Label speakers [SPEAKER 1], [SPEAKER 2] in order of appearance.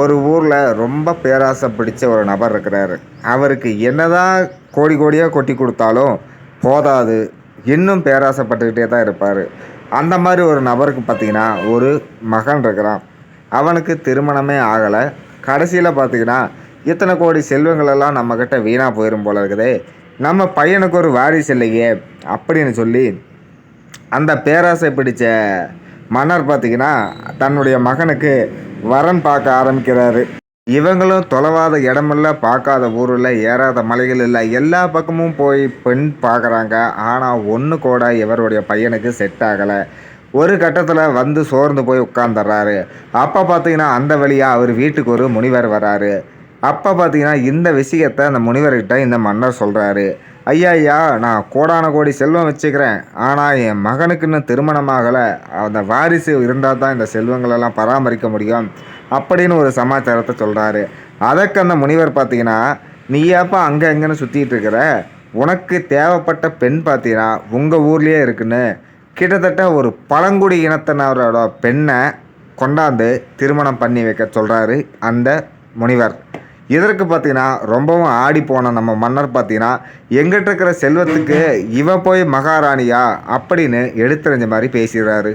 [SPEAKER 1] ஒரு ஊரில் ரொம்ப பேராசை பிடிச்ச ஒரு நபர் இருக்கிறாரு. அவருக்கு என்னதான் கோடி கோடியாக கொட்டி கொடுத்தாலும் போதாது. இன்னும் பேராசைப்பட்டுக்கிட்டே தான் இருப்பார். அந்த மாதிரி ஒரு நபருக்கு பார்த்தீங்கன்னா ஒரு மகன் இருக்கிறான். அவனுக்கு திருமணமே ஆகலை. கடைசியில் பார்த்தீங்கன்னா இத்தனை கோடி செல்வங்களெல்லாம் நம்மக்கிட்ட வீணாக போயிடும் போல இருக்குதே. நம்ம பையனுக்கு ஒரு வாரிசு இல்லையே அப்படின்னு சொல்லி அந்த பேராசை பிடித்த மன்னர் பார்த்தீங்கன்னா தன்னுடைய மகனுக்கு வரன் பார்க்க ஆரம்பிக்கிறாரு. இவங்களும் தொலைவாத இடமெல்லாம் பார்க்காத ஊரில் ஏறாத மலைகள் இல்லை எல்லா பக்கமும் போய் பெண் பார்க்குறாங்க. ஆனால் ஒன்று கூட இவருடைய பையனுக்கு செட் ஆகலை. ஒரு கட்டத்தில் வந்து சோர்ந்து போய் உட்காந்துடுறாரு அப்போ பார்த்தீங்கன்னா அந்த வழியாக அவர் வீட்டுக்கு ஒரு முனிவர் வராரு. அப்போ பார்த்தீங்கன்னா இந்த விஷயத்தை அந்த முனிவர்கிட்ட இந்த மன்னர் சொல்கிறாரு ஐயா ஐயா நான் கோடான கோடி செல்வம் வச்சுக்கிறேன். ஆனால் என் மகனுக்கு இன்னும் திருமணமாகலை அந்த வாரிசு இருந்தால் தான் இந்த செல்வங்களெல்லாம் பராமரிக்க முடியும் அப்படின்னு ஒரு சமாச்சாரத்தை சொல்கிறாரு அதற்கு அந்த முனிவர் பார்த்தீங்கன்னா நீ ஏப்பா அங்கே எங்கேன்னு சுற்றிட்டு இருக்கிற உனக்கு தேவைப்பட்ட பெண் பார்த்தீங்கன்னா உங்கள் ஊர்லேயே இருக்குன்னு. கிட்டத்தட்ட ஒரு பழங்குடி இனத்தினரோட பெண்ணை கொண்டாந்து திருமணம் பண்ணி வைக்க சொல்கிறாரு அந்த முனிவர். இதற்கு பார்த்தீங்கன்னா ரொம்பவும் ஆடி போன நம்ம மன்னர் பார்த்தீங்கன்னா எங்கிட்ட இருக்கிற செல்வத்துக்கு இவ போய் மகாராணியா அப்படின்னு எடுத்துரைஞ்ச மாதிரி பேசிடுறாரு.